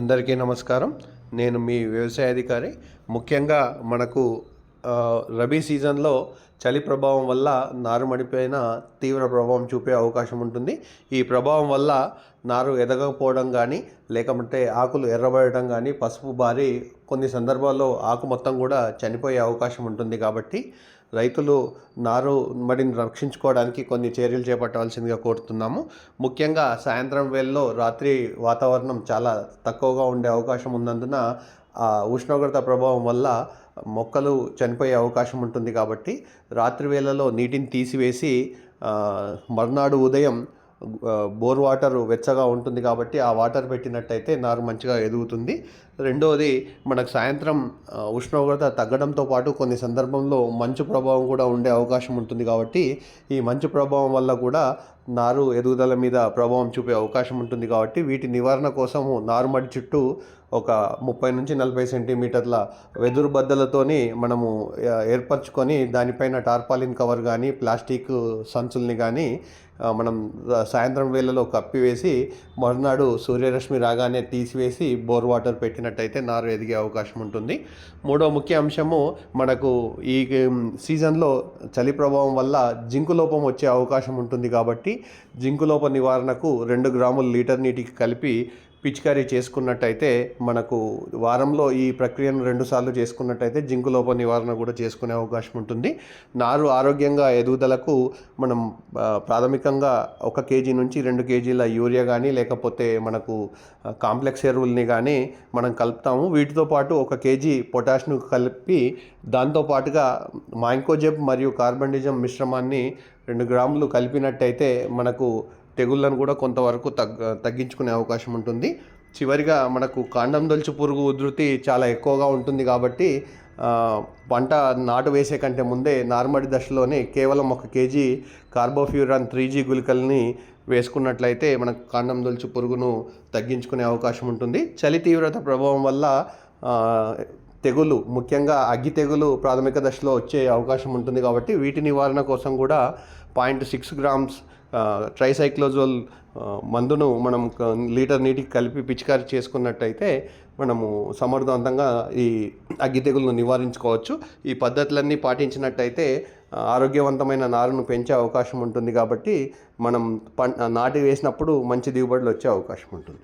అందరికీ నమస్కారం. నేను మీ వ్యవసాయ అధికారి. ముఖ్యంగా మనకు రబీ సీజన్లో చలి ప్రభావం వల్ల నారుమడిపైన తీవ్ర ప్రభావం చూపే అవకాశం ఉంటుంది. ఈ ప్రభావం వల్ల నారు ఎదగకపోవడం కానీ లేకపోతే ఆకులు ఎర్రబడటం కానీ పసుపు బారి కొన్ని సందర్భాల్లో ఆకు మొత్తం కూడా చనిపోయే అవకాశం ఉంటుంది కాబట్టి రైతులు నారు మడిని రక్షించుకోవడానికి కొన్ని చర్యలు చేపట్టవలసిందిగా కోరుతున్నాము. ముఖ్యంగా సాయంత్రం వేళలో రాత్రి వాతావరణం చాలా తక్కువగా ఉండే అవకాశం ఉన్నందున ఆ ఉష్ణోగ్రత ప్రభావం వల్ల మొక్కలు చనిపోయే అవకాశం ఉంటుంది కాబట్టి రాత్రి వేళలో నీటిని తీసివేసి మర్నాడు ఉదయం బోర్ వాటర్ వెచ్చగా ఉంటుంది కాబట్టి ఆ వాటర్ పెట్టినట్టయితే నారు మంచిగా ఎదుగుతుంది. రెండవది మనకు సాయంత్రం ఉష్ణోగ్రత తగ్గడంతో పాటు కొన్ని సందర్భంలో మంచు ప్రభావం కూడా ఉండే అవకాశం ఉంటుంది కాబట్టి ఈ మంచు ప్రభావం వల్ల కూడా నారు ఎదుగుదల మీద ప్రభావం చూపే అవకాశం ఉంటుంది కాబట్టి వీటి నివారణ కోసము నారుమడి చుట్టూ ఒక ముప్పై నుంచి నలభై సెంటీమీటర్ల వెదురు బద్దలతోని మనము ఏర్పరచుకొని దానిపైన టార్పాలిన్ కవర్ కానీ ప్లాస్టిక్ సంచుల్ని కానీ మనం సాయంత్రం వేళలో కప్పివేసి మరునాడు సూర్యరశ్మి రాగానే తీసివేసి బోర్ వాటర్ చేసినట్టయితే నారు ఎదిగే అవకాశం ఉంటుంది. మూడో ముఖ్య అంశము మనకు ఈ సీజన్లో చలి ప్రభావం వల్ల జింకు లోపం వచ్చే అవకాశం ఉంటుంది కాబట్టి జింకు లోప నివారణకు రెండు గ్రాములు లీటర్ నీటికి కలిపి పిచికారీ చేసుకున్నట్టయితే మనకు వారంలో ఈ ప్రక్రియను రెండుసార్లు చేసుకున్నట్టయితే జింకు లోప నివారణ కూడా చేసుకునే అవకాశం ఉంటుంది. నారు ఆరోగ్యంగా ఎదుగుదలకు మనం ప్రాథమికంగా ఒక కేజీ నుంచి రెండు కేజీల యూరియా కానీ లేకపోతే మనకు కాంప్లెక్స్ ఎరువుల్ని కానీ మనం కలుపుతాము. వీటితో పాటు ఒక కేజీ పొటాష్ను కలిపి దాంతో పాటుగా మాంకోజెబ్ మరియు కార్బండిజం మిశ్రమాన్ని రెండు గ్రాములు కలిపినట్టయితే మనకు తెగుళ్ళను కూడా కొంతవరకు తగ్గ తగ్గించుకునే అవకాశం ఉంటుంది. చివరిగా మనకు కాండం దొలుచు పురుగు ఉధృతి చాలా ఎక్కువగా ఉంటుంది కాబట్టి పంట నాటు వేసే కంటే ముందే నార్మడి దశలోనే కేవలం ఒక కేజీ కార్బోఫ్యూరాన్ త్రీ జీ గుళికల్ని వేసుకున్నట్లయితే మనకు కాండం దొలుచు పురుగును తగ్గించుకునే అవకాశం ఉంటుంది. చలి తీవ్రత ప్రభావం వల్ల తెగులు ముఖ్యంగా అగ్గి తెగులు ప్రాథమిక దశలో వచ్చే అవకాశం ఉంటుంది కాబట్టి వీటి నివారణ కోసం కూడా పాయింట్ సిక్స్ గ్రామ్స్ ట్రైసైక్లోజోల్ మందును మనం లీటర్ నీటికి కలిపి పిచికారి చేసుకున్నట్టయితే మనము సమర్థవంతంగా ఈ అగ్గి తెగులను నివారించుకోవచ్చు. ఈ పద్ధతులన్నీ పాటించినట్టయితే ఆరోగ్యవంతమైన నారును పెంచే అవకాశం ఉంటుంది కాబట్టి మనం పం నాటి వేసినప్పుడు మంచి దిగుబడులు వచ్చే అవకాశం ఉంటుంది.